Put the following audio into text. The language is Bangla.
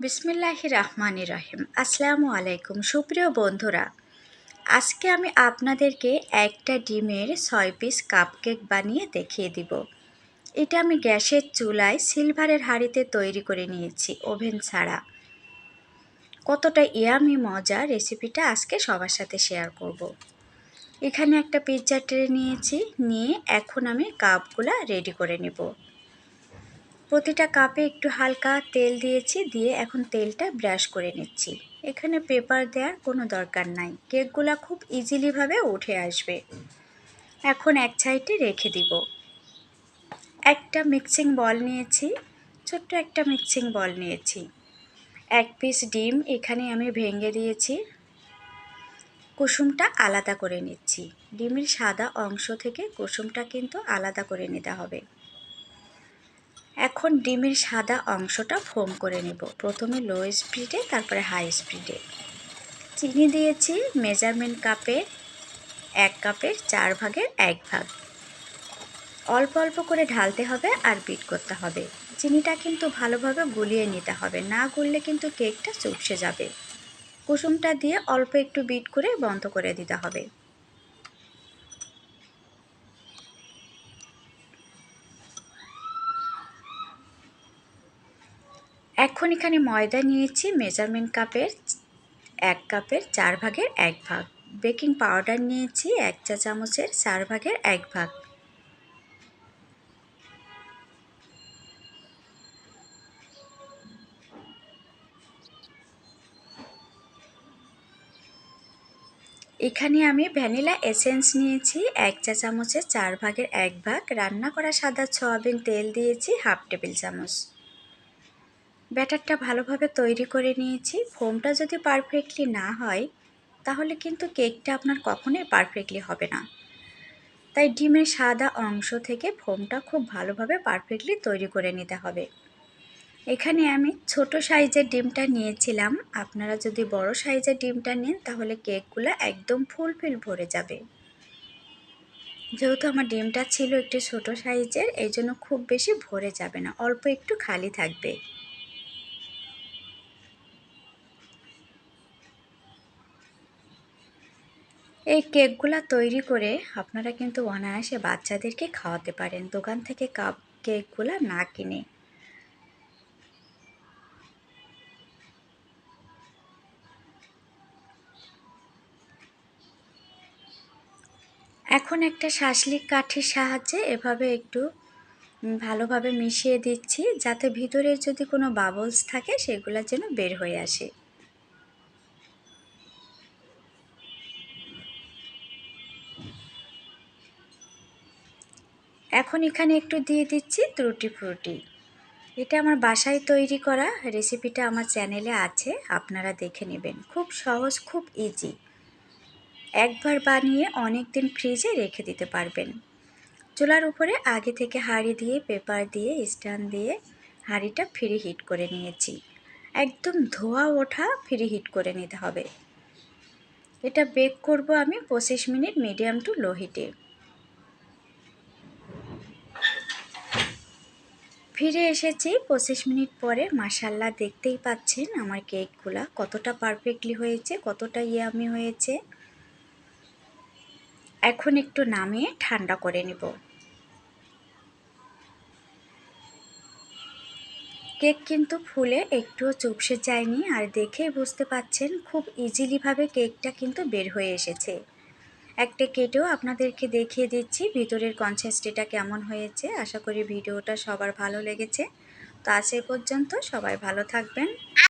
বিসমিল্লাহ রহমান রহিম। আসসালামু আলাইকুম। সুপ্রিয় বন্ধুরা, আজকে আমি আপনাদেরকে একটা ডিমের ছয় পিস কাপকেক বানিয়ে দেখিয়ে দিব। এটা আমি গ্যাসের চুলায় সিলভারের হাঁড়িতে তৈরি করে নিয়েছি, ওভেন ছাড়া। কতটা ইয়ামি মজা রেসিপিটা আজকে সবার সাথে শেয়ার করব। এখানে একটা পিৎজা ট্রে নিয়েছি, নিয়ে এখন আমি কাপগুলা রেডি করে নেব। প্রতিটা কাপে একটু হালকা তেল দিয়েছি, দিয়ে এখন তেলটা ব্রাশ করে নিচ্ছি। এখানে পেপার দেওয়ার কোনো দরকার নাই। কেকগুলো খুব ইজিলিভাবে উঠে আসবে। এখন এক সাইডে রেখে দিব। একটা মিক্সিং বল নিয়েছি, ছোট্ট একটা মিক্সিং বল নিয়েছি। এক পিস ডিম এখানে আমি ভেঙে দিয়েছি। কুসুমটা আলাদা করে নিচ্ছি। ডিমের সাদা অংশ থেকে কুসুমটা কিন্তু আলাদা করে নিতে হবে। এখন ডিমের সাদা অংশটা ফোম করে নেব। প্রথমে লো স্পিডে তারপরে হাই স্পিডে চিনি দিয়েছি মেজারমেন্ট কাপের এক কাপের চার ভাগের এক ভাগ। অল্প অল্প করে ঢালতে হবে আর বিট করতে হবে। চিনিটা কিন্তু ভালোভাবে গুলিয়ে নিতে হবে, না গুললে কিন্তু কেকটা চুপসে যাবে। কুসুমটা দিয়ে অল্প একটু বিট করে বন্ধ করে দিতে হবে। এখন এখানে ময়দা নিয়েছি, মেজারমেন্ট কাপের এক কাপের চার ভাগের এক ভাগ। বেকিং পাউডার নিয়েছি এক চা চামচের চার ভাগের এক ভাগ। এখানে আমি ভ্যানিলা এসেন্স নিয়েছি, এক চা চামচের চার ভাগের এক ভাগ। রান্না করা সাদা সয়াবিন তেল দিয়েছি, হাফ টেবিল চামচ। ব্যাটারটা ভালোভাবে তৈরি করে নিয়েছি। ফোমটা যদি পারফেক্টলি না হয়, তাহলে কিন্তু কেকটা আপনার কখনোই পারফেক্টলি হবে না। তাই ডিমের সাদা অংশ থেকে ফোমটা খুব ভালোভাবে পারফেক্টলি তৈরি করে নিতে হবে। এখানে আমি ছোট সাইজের ডিমটা নিয়েছিলাম। আপনারা যদি বড় সাইজের ডিমটা নেন, তাহলে কেকগুলো একদম ফুলফিল ভরে যাবে। যেহেতু আমার ডিমটা ছিল একটু ছোট সাইজের, এই জন্য খুব বেশি ভরে যাবে না, অল্প একটু খালি থাকবে। এই কেকগুলা তৈরি করে আপনারা কিন্তু অনায়াসে বাচ্চাদেরকে খাওয়াতে পারেন। দোকান থেকে কাপ কেকগুলা না কিনে। এখন একটা শাসলিক কাঠির সাহায্যে এভাবে একটু ভালোভাবে মিশিয়ে দিচ্ছি, যাতে ভিতরের যদি কোনো বাবলস থাকে, সেগুলো যেন বের হয়ে আসে। এখন এখানে একটু দিয়ে দিচ্ছি ত্রুটি ফ্রুটি। এটা আমার বাসায় তৈরি করা রেসিপিটা আমার চ্যানেলে আছে, আপনারা দেখে নেবেন। খুব সহজ, খুব ইজি একবার বানিয়ে অনেক দিন ফ্রিজে রেখে দিতে পারবেন। চুলার উপরে আগে থেকে হাঁড়ি দিয়ে, পেপার দিয়ে, স্ট্যান্ড দিয়ে হাঁড়িটা ফ্রি হিট করে নিয়েছি। একদম ধোয়া ওঠা ফ্রি হিট করে নিতে হবে। এটা বেক করব আমি পঁচিশ মিনিট মিডিয়াম টু লো হিটে। ফিরে এসেছি। পঁচিশ মিনিট পরে মাসাল্লা দেখতেই পাচ্ছেন আমার কেকগুলা কতটা পারফেক্টলি হয়েছে, কতটা ইয়ামি হয়েছে। এখন একটু নামিয়ে ঠান্ডা করে নেব। কেক কিন্তু ফুলে একটুও চুপসে যায়নি আর দেখে বুঝতে পাচ্ছেন খুব ইজিলিভাবে কেকটা কিন্তু বের হয়ে এসেছে। একটা কেটেও আপনাদেরকে দেখিয়ে দিচ্ছি ভিতরের কনসেস্টিটা কেমন হয়েছে। আশা করি ভিডিওটা সবার ভালো লেগেছে। তো আজ পর্যন্ত সবাই ভালো থাকবেন।